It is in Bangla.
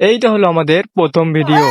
এইটা হলো আমাদের প্রথম ভিডিও